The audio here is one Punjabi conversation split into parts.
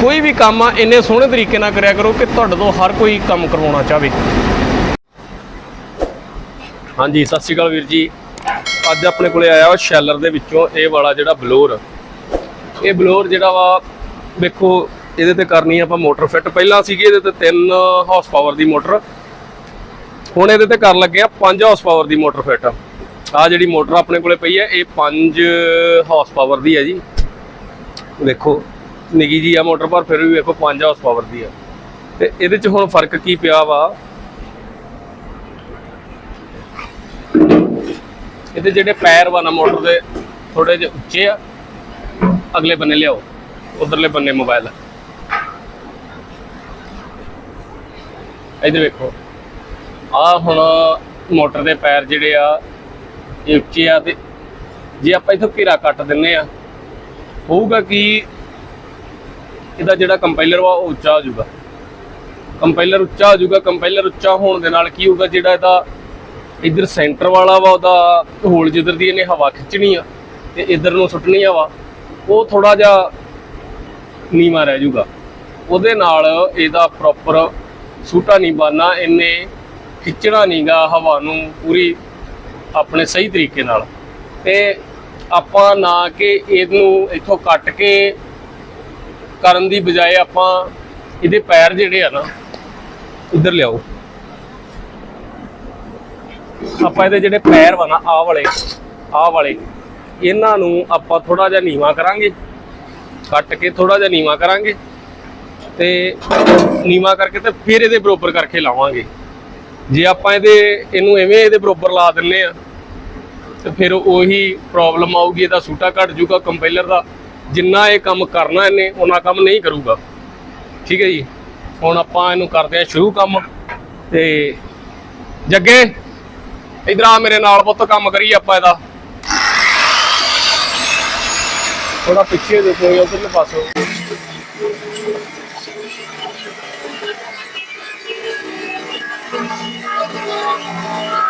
ਕੋਈ ਵੀ ਕੰਮ ਆ, ਇੰਨੇ ਸੋਹਣੇ ਤਰੀਕੇ ਨਾਲ ਕਰਿਆ ਕਰੋ ਕਿ ਤੁਹਾਡੇ ਤੋਂ ਹਰ ਕੋਈ ਕੰਮ ਕਰਵਾਉਣਾ ਚਾਹਵੇ। ਹਾਂਜੀ, ਸਤਿ ਸ਼੍ਰੀ ਅਕਾਲ ਵੀਰ ਜੀ। ਅੱਜ ਆਪਣੇ ਕੋਲੇ ਆਇਆ ਸ਼ੈਲਰ ਦੇ ਵਿੱਚੋਂ ਇਹ ਵਾਲਾ ਜਿਹੜਾ ਬਲੋਰ। ਇਹ ਬਲੋਰ ਜਿਹੜਾ ਵਾ, ਵੇਖੋ, ਇਹਦੇ ਤੇ ਕਰਨੀ ਆਪਾਂ ਮੋਟਰ ਫਿੱਟ। ਪਹਿਲਾਂ ਸੀਗੀ ਇਹਦੇ ਤੇ 3 ਹਾਰਸ ਪਾਵਰ ਦੀ ਮੋਟਰ। ਹੁਣ ਇਹਦੇ ਤੇ ਕਰਨ ਲੱਗੇ ਆ 5 ਹਾਰਸ ਪਾਵਰ ਦੀ ਮੋਟਰ ਫਿੱਟ। ਆ ਜਿਹੜੀ ਮੋਟਰ ਆਪਣੇ ਕੋਲੇ ਪਈ ਹੈ ਇਹ 5 ਹਾਰਸ ਪਾਵਰ ਦੀ ਹੈ ਜੀ। ਵੇਖੋ ਨਿੱਗੀ ਜੀ ਆ ਮੋਟਰ ਪਰ, ਫਿਰ ਵੀ ਵੇਖੋ 5 ਹਾਰਸ ਪਾਵਰ ਦੀ ਆ। ਤੇ ਇਹਦੇ ਚ ਹੁਣ ਫ਼ਰਕ ਕੀ ਪਿਆ ਵਾ? ਇਹਦੇ ਜਿਹੜੇ ਪੈਰ ਵਾ ਨਾ ਮੋਟਰ ਦੇ ਥੋੜੇ ਜਿਹੇ ਉੱਚੇ ਆ। ਅਗਲੇ ਬੰਨੇ ਲਿਆਓ, ਉਧਰਲੇ ਬੰਨੇ ਮੋਬਾਈਲ। ਇਹਦੇ ਵੇਖੋ, ਆ ਹੁਣ ਮੋਟਰ ਦੇ ਪੈਰ ਜਿਹੜੇ ਆ, ਇਹ ਉੱਚੇ ਆ ਤੇ ਜੇ ਆਪਾਂ ਇਥੋਂ ਘੇਰਾ ਕੱਟ ਦਿੰਨੇ ਆ, ਹੋਊਗਾ ਕਿ ਇਹਦਾ ਜਿਹੜਾ ਕੰਪਾਈਲਰ ਵਾ ਉਹ ਉੱਚਾ ਹੋ ਜਾਊਗਾ। ਕੰਪਾਈਲਰ ਉੱਚਾ ਹੋ ਜਾਊਗਾ ਕੰਪਾਈਲਰ ਉੱਚਾ ਹੋਣ ਦੇ ਨਾਲ ਕੀ ਹੋਊਗਾ, ਜਿਹੜਾ ਇਹਦਾ ਇਧਰ ਸੈਂਟਰ ਵਾਲਾ ਵਾ, ਉਹਦਾ ਹੋਲ ਜਿੱਧਰ ਦੀ ਇਹਨੇ ਹਵਾ ਖਿੱਚਣੀ ਆ ਤੇ ਇਧਰ ਨੂੰ ਸੁੱਟਣੀ ਆ ਵਾ, ਉਹ ਥੋੜਾ ਜਿਹਾ ਨੀਵਾ ਰਹਿ ਜਾਊਗਾ। ਉਹਦੇ ਨਾਲ ਇਹਦਾ ਪ੍ਰੋਪਰ ਸੂਟਾ ਨਹੀਂ ਬਣਨਾ, ਇਹਨੇ ਖਿੱਚਣਾ ਨਹੀਂਗਾ ਹਵਾ ਨੂੰ ਪੂਰੀ ਆਪਣੇ ਸਹੀ ਤਰੀਕੇ ਨਾਲ। ਤੇ ਆਪਾਂ ਨਾ ਕਿ ਇਹਨੂੰ ਇੱਥੋਂ ਕੱਟ ਕੇ ਕਰਨ ਦੀ ਬਜਾਏ ਆਪਾਂ ਇਹਦੇ ਪੈਰ ਜਿਹੜੇ ਆ ਨਾ ਇੱਧਰ ਲਿਆਓ। ਆਪਾਂ ਇਹਦੇ ਜਿਹੜੇ ਪੈਰ ਵਾ ਨਾ, ਆਹ ਵਾਲੇ ਆਹ ਵਾਲੇ, ਇਹਨਾਂ ਨੂੰ ਆਪਾਂ ਥੋੜਾ ਜਿਹਾ ਨੀਵਾ ਕਰਾਂਗੇ। ਕੱਟ ਕੇ ਥੋੜਾ ਜਿਹਾ ਨੀਵਾ ਕਰਾਂਗੇ ਤੇ ਨੀਵਾ ਕਰਕੇ ਤੇ ਫਿਰ ਇਹਦੇ ਬਰੋਬਰ ਕਰਕੇ ਲਾਵਾਂਗੇ। ਜੇ ਆਪਾਂ ਇਹਦੇ, ਇਹਨੂੰ ਐਵੇਂ ਇਹਦੇ ਬਰੋਬਰ ਲਾ ਦਿੰਨੇ ਆ, ਤੇ ਫਿਰ ਉਹੀ ਪ੍ਰੋਬਲਮ ਆਊਗੀ, ਇਹਦਾ ਸੂਟਾ ਘਟ ਜਾਊਗਾ ਕੰਪਾਈਲਰ ਦਾ। ਜਿੰਨਾ ਇਹ ਕੰਮ ਕਰਨਾ ਇਹਨੇ, ਉਹਨਾਂ ਕੰਮ ਨਹੀਂ ਕਰੂਗਾ। ਠੀਕ ਹੈ ਜੀ? ਹੁਣ ਆਪਾਂ ਇਹਨੂੰ ਕਰਦੇ ਆ ਸ਼ੁਰੂ ਕੰਮ। ਤੇ ਜੱਗੇ, ਇਧਰ ਆ ਮੇਰੇ ਨਾਲ ਪੁੱਤ, ਕੰਮ ਕਰੀ ਆਪਾਂ ਇਹਦਾ। ਥੋੜਾ ਪਿੱਛੇ ਦੇਖੋ, ਉਧਰਲੇ ਪਾਸੋਂ। ਭਾਈ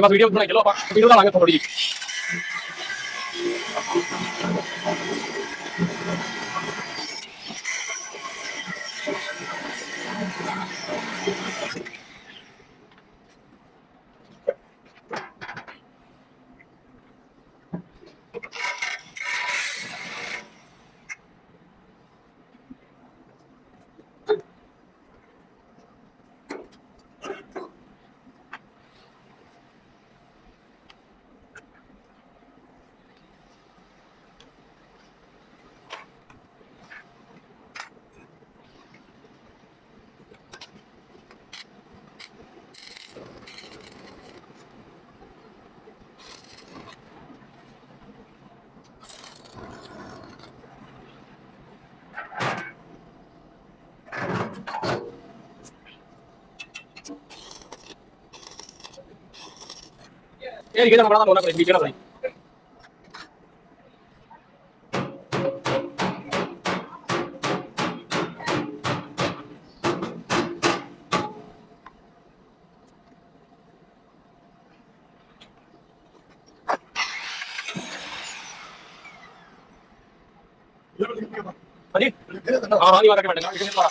मग व्हिडिओ पुन्हा गेलो आपण व्हिडिओला लागत थोडी ਇਹ ਇਹਦਾ ਨੰਬਰ ਦਾ ਨੋਨਾ ਕੋਈ ਵੀ ਨਾ ਹਾਂਜੀ? ਹਾਂ ਹਾਂ ਨਹੀਂ ਵਾਰ ਕੇ ਬੈਠਣਾ ਕਿਹਨੇ ਤੁਹਾਡਾ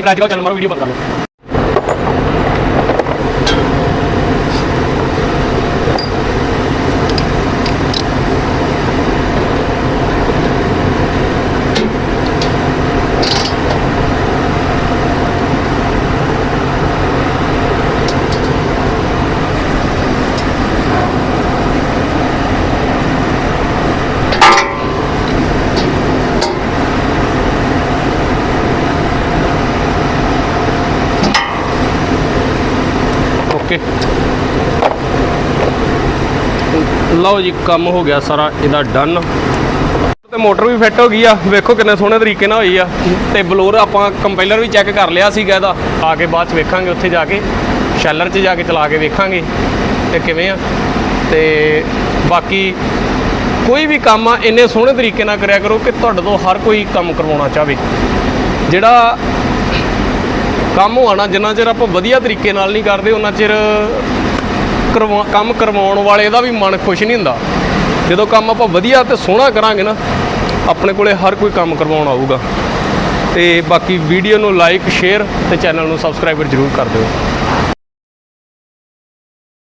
ਹਾਂਜੀ ਕਰਾਚੀ ਚੱਲ ਮਾਰੋ ਵੀਡੀਓ ਬੰਦ ਕਰ ਲਓ ਲਓ ਜੀ, ਕੰਮ ਹੋ ਗਿਆ ਸਾਰਾ, ਇਹਦਾ ਡਨ ਤੇ ਮੋਟਰ ਵੀ ਫਿੱਟ ਹੋ ਗਈ ਆ। ਵੇਖੋ ਕਿੰਨੇ ਸੋਹਣੇ ਤਰੀਕੇ ਨਾਲ ਹੋਈ ਆ। ਤੇ ਬਲੋਰ ਆਪਾਂ ਕੰਪਾਈਲਰ ਵੀ ਚੈੱਕ ਕਰ ਲਿਆ ਸੀਗਾ ਇਹਦਾ। ਆ ਕੇ ਬਾਅਦ ਚ ਵੇਖਾਂਗੇ ਉੱਥੇ ਜਾ ਕੇ। ਸ਼ੈਲਰ 'ਚ ਜਾ ਕੇ ਚਲਾ ਕੇ ਵੇਖਾਂਗੇ ਤੇ ਕਿਵੇਂ ਆ। ਤੇ ਬਾਕੀ ਕੋਈ ਵੀ ਕੰਮ ਆ, ਇੰਨੇ ਸੋਹਣੇ ਤਰੀਕੇ ਨਾਲ ਕਰਿਆ ਕਰੋ ਕਿ ਤੁਹਾਡੇ ਤੋਂ ਹਰ ਕੋਈ ਕੰਮ ਕਰਵਾਉਣਾ ਚਾਹਵੇ ਜਿਹੜਾ ਕੰਮ ਹੋਣਾ, ਜਿੰਨਾ ਚਿਰ ਆਪਾਂ ਵਧੀਆ ਤਰੀਕੇ ਨਾਲ ਨਹੀਂ ਕਰਦੇ ਉਹਨਾਂ ਚਿਰ ਕੰਮ ਕਰਵਾਉਣ ਵਾਲੇ ਦਾ ਵੀ ਮਨ ਖੁਸ਼ ਨਹੀਂ ਹੁੰਦਾ। ਜਦੋਂ ਕੰਮ ਆਪਾਂ ਵਧੀਆ ਤੇ ਸੋਹਣਾ ਕਰਾਂਗੇ ਨਾ, ਆਪਣੇ ਕੋਲੇ ਹਰ ਕੋਈ ਕੰਮ ਕਰਵਾਉਣ ਆਊਗਾ। ਤੇ ਬਾਕੀ ਵੀਡੀਓ ਨੂੰ ਲਾਈਕ ਸ਼ੇਅਰ ਤੇ ਚੈਨਲ ਨੂੰ ਸਬਸਕ੍ਰਾਈਬਰ ਜ਼ਰੂਰ ਕਰ ਦਿਓ।